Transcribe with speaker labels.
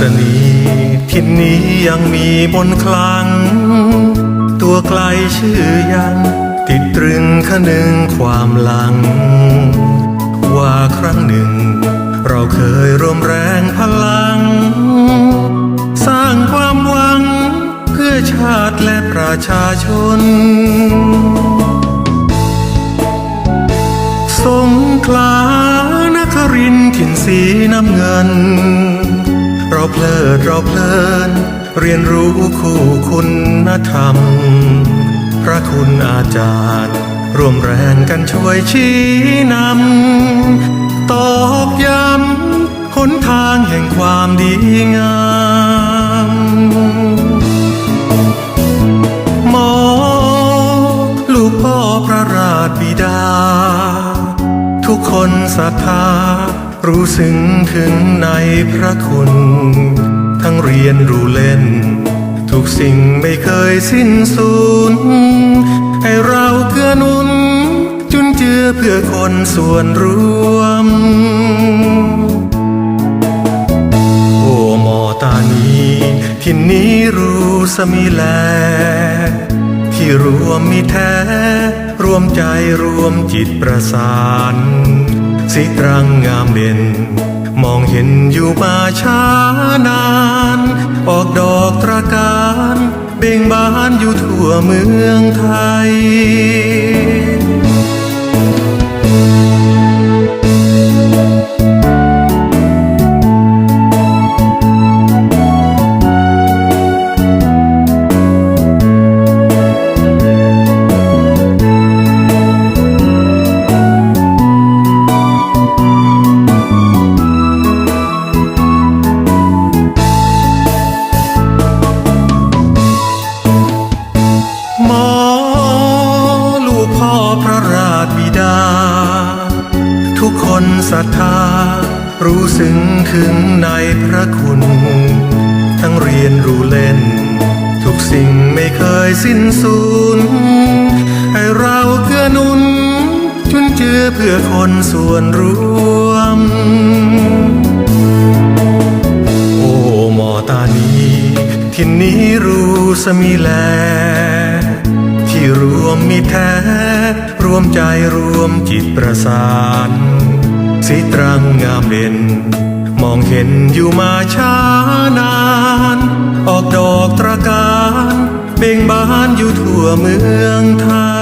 Speaker 1: ตนีทินนี้ยังมีมนคลัง ตัวไกลชื่อยัง ติดตรึงขนึงความหลัง ว่าครั้งหนึ่ง เราเคยร่วมแรงพลัง สร้างความหวัง เพื่อชาติและประชาชน สงขลานครินถิ่นสีน้ำเงิน เราเพลิดเราเพลิน เรียนรู้คู่คุณธรรม พระคุณอาจารย์ ร่วมแรงกันช่วยชี้นำ ตอกย้ำหนทางแห่งความดีงามหมอลูกพ่อพระราชบิดา ทุกคนศรัทธา รู้ซึ้งถึงในพระคุณ ทั้งเรียนรู้เล่น ทุกสิ่งไม่เคยสิ้นสูญให้เราเกื้อนุน จุนเจือเพื่อคนส่วนรวม โอ้หมอตานีที่นี้รู้สมิแล ที่รวมมีแท้ รวมใจรวมจิตประสาน สีตรังงามเด่น มองเห็นอยู่มาช้านาน ออกดอกตระการ เบ่งบานอยู่ทั่วเมืองไทย คนศรัทธา รู้ซึ้งถึงในพระคุณ ทั้งเรียนรู้เล่น ทุกสิ่งไม่เคยสิ้นสูญให้เราเกื้อนุน จุนเจือเพื่อคนส่วนรวม โอ้หมอตานีที่นี้รู้สมิแล ที่รวมมีแท้ รวมใจรวมจิตประสาน สีตรังงามเด่น มองเห็นอยู่มาช้านาน ออกดอกตระการเบ่งบานอยู่ทั่วเมืองไทย